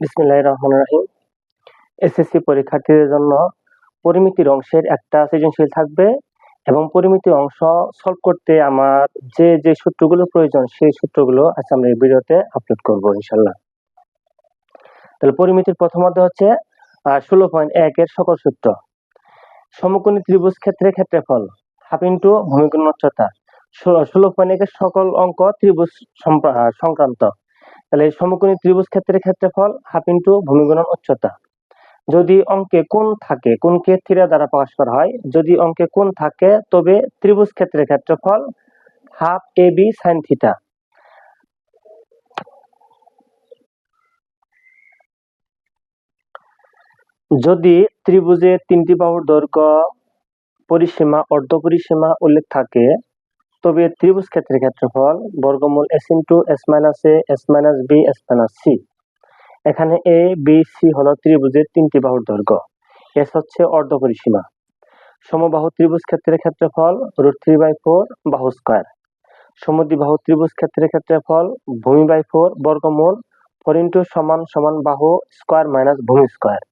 বিসমিল্লাহির রহমানির রহিম। এসএসসি পরীক্ষার্থীদের জন্য পরিমিতির অংশের একটা সৃজনশীল থাকবে এবং পরিমিতির অংশ সলভ করতে আমার যে যে সূত্রগুলো প্রয়োজন, সেই সূত্রগুলো আমরা এই ভিডিওতে আপলোড করব ইনশাল্লাহ তাহলে পরিমিতির প্রথম অধ্যায় হচ্ছে ষোলো পয়েন্ট একের সকল সূত্র। সমকোণী ত্রিভুজ ক্ষেত্রে ক্ষেত্রফল হাফ ইন্টু ভূমিগুণ উচ্চতা। ষোলো পয়েন্ট একের সকল অঙ্ক ত্রিভুজ সংক্রান্ত। তাহলে সমকোণী ত্রিভুজ ক্ষেত্রের ক্ষেত্রফল হাফ ইন্টু ভূমিগুণন উচ্চতা। যদি অঙ্কে কোণ থাকে, কোণকে থিটা দ্বারা প্রকাশ করা হয়, যদি অঙ্কে কোণ থাকে, তবে ত্রিভুজ ক্ষেত্রের ক্ষেত্রফল half A B sine theta যদি ত্রিভুজের তিনটি বাহুর দৈর্ঘ্য, পরিসীমা অর্ধ পরিসীমা উল্লেখ থাকে তবে ত্রিভুজ ক্ষেত্রের ক্ষেত্রফল বর্গমূল S into S minus A S minus B S minus C এখানে এ বি সি হলো ত্রিভুজের তিনটি বাহুর দৈর্ঘ্য। এস হচ্ছে অর্ধ পরিসীমা সমবাহু ত্রিভুজ ক্ষেত্রের ক্ষেত্রফল রুট থ্রি বাই ফোর বাহু স্কোয়ার। সমদ্বিবাহু ত্রিভুজ ক্ষেত্রের ক্ষেত্রফল ভূমি বাই ফোর বর্গমূল ফোর ইন্টু সমান সমান বাহু স্কোয়ার মাইনাস ভূমি স্কোয়ার।